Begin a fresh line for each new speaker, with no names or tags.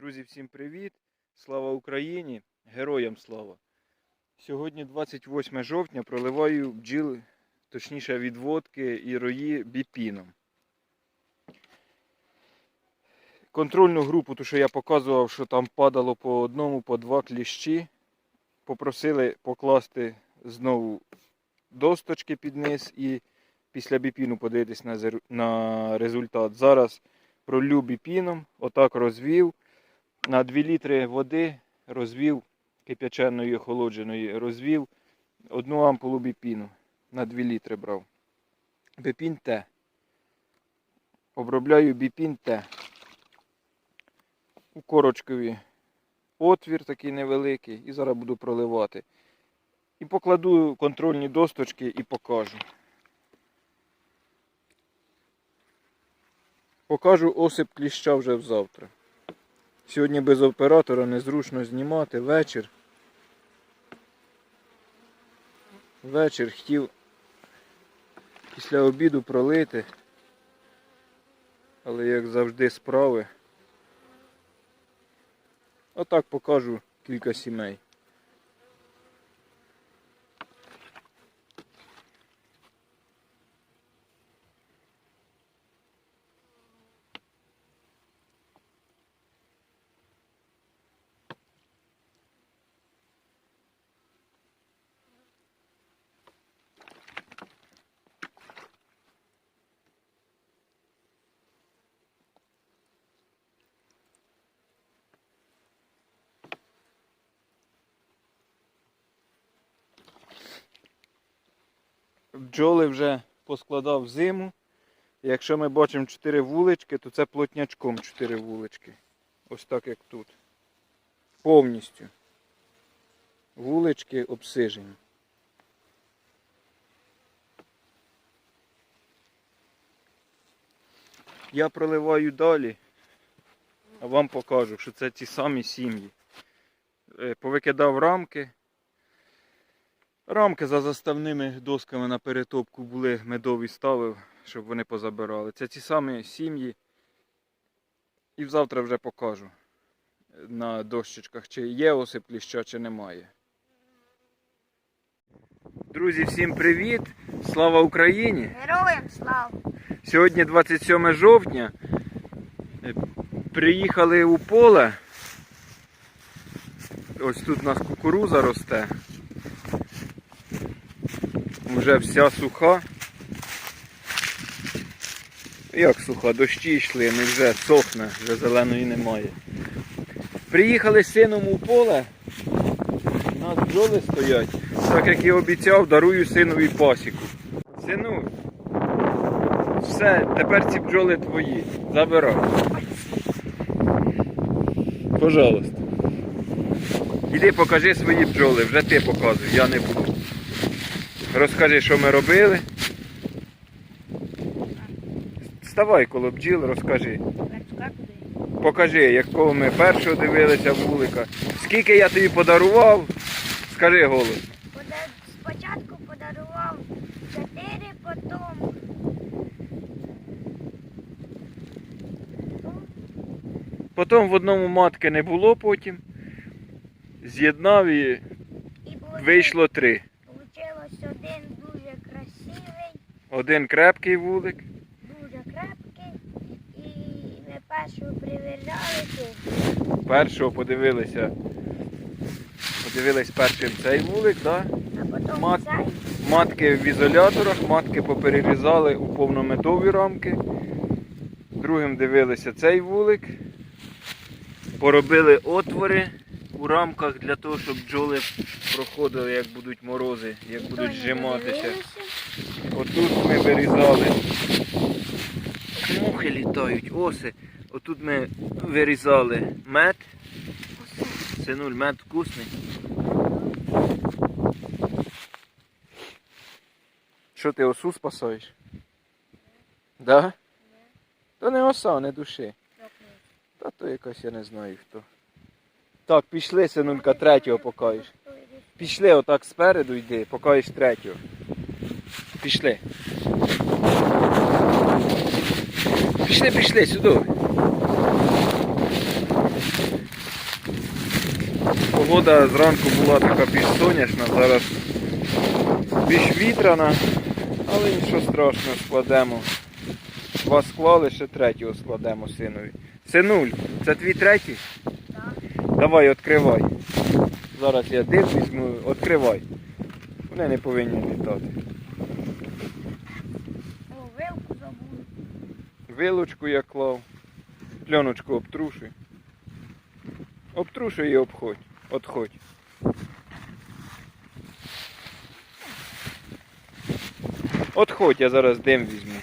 Друзі, всім привіт! Слава Україні! Героям слава! Сьогодні 28 жовтня проливаю бджіл, точніше відводки і рої біпіном. Контрольну групу, ту, що я показував, що там падало по одному, по два кліщі, попросили покласти знову досточки під низ і після біпіну подивитись на, результат. Зараз пролю біпіном, отак розвів. На 2 літри води розвів кип'яченої охолодженої, розвів одну ампулу біпіну. На 2 літри брав. Біпін Т. Обробляю біпін Т. У корочкові отвір такий невеликий і зараз буду проливати. І покладу контрольні досточки і покажу. Покажу осип кліща вже завтра. Сьогодні без оператора незручно знімати вечір. Вечір хотів після обіду пролити. Але як завжди справи. Отак покажу кілька сімей. Бджоли вже поскладав зиму. Якщо ми бачимо 4 вулички, то це плотнячком 4 вулички. Ось так як тут. Повністю. Вулички обсижені. Я проливаю далі, а вам покажу, що це ті самі сім'ї. Е, Повикидав рамки. Рамки за заставними досками на перетопку були медові ставив, щоб вони позабирали. Це ті самі сім'ї. І завтра вже покажу на дощечках, чи є осип кліща, чи немає. Друзі, всім привіт! Слава Україні!
Героям слава!
Сьогодні 27 жовтня. Приїхали у поле. Ось тут у нас кукуруза росте. Вже вся суха. Як суха? Дощі йшли, не вже сохне, вже зеленої немає. Приїхали з сином у поле. У нас бджоли стоять. Так як і обіцяв, дарую синові пасіку. Сину, все, тепер ці бджоли твої. Забирай. Пожалуйста. Іди покажи свої бджоли, вже ти показуй, я не буду. Розкажи, що ми робили. Вставай коло бджіл, розкажи. Покажи, якого ми першого дивилися вулика. Скільки я тобі подарував, скажи голос.
Спочатку подарував чотири, потім
Потім в одному матки не було потім. З'єднав і вийшло три.
Получилось один дуже красивий,
Один крепкий вулик.
дуже крепкий. І ми першого прив'язали
Першого подивилися. Подивились першим цей вулик, да?
а потім
Мат-
цей.
матки в ізоляторах, матки поперерізали у повнометові рамки. Другим дивилися цей вулик. Поробили отвори у рамках для того, щоб бджоли проходили, як будуть морози, як будуть зжиматися. Отут ми вирізали. Мухи літають, оси. Отут ми вирізали мед. Синуль, мед вкусний. Що ти осу спасаєш? Да? То не оса, не души. Та то якась я не знаю хто. Так, пішли, синулька, третього покаєш. Пішли отак спереду йди, покаєш третього. Пішли. Пішли, пішли сюди. Погода зранку була така більш сонячна, зараз більш вітряна, але нічого страшного, складемо. Два склали, ще третього складемо синові. Синуль, це твій третій? Давай, відкривай. Зараз я дим візьму, відкривай. Вони не повинні літати.
О, вилку забув.
Вилочку я клав. Пленочку обтрушуй. Обтрушуй і обходь. Отходь. Отходь, я зараз дим візьму.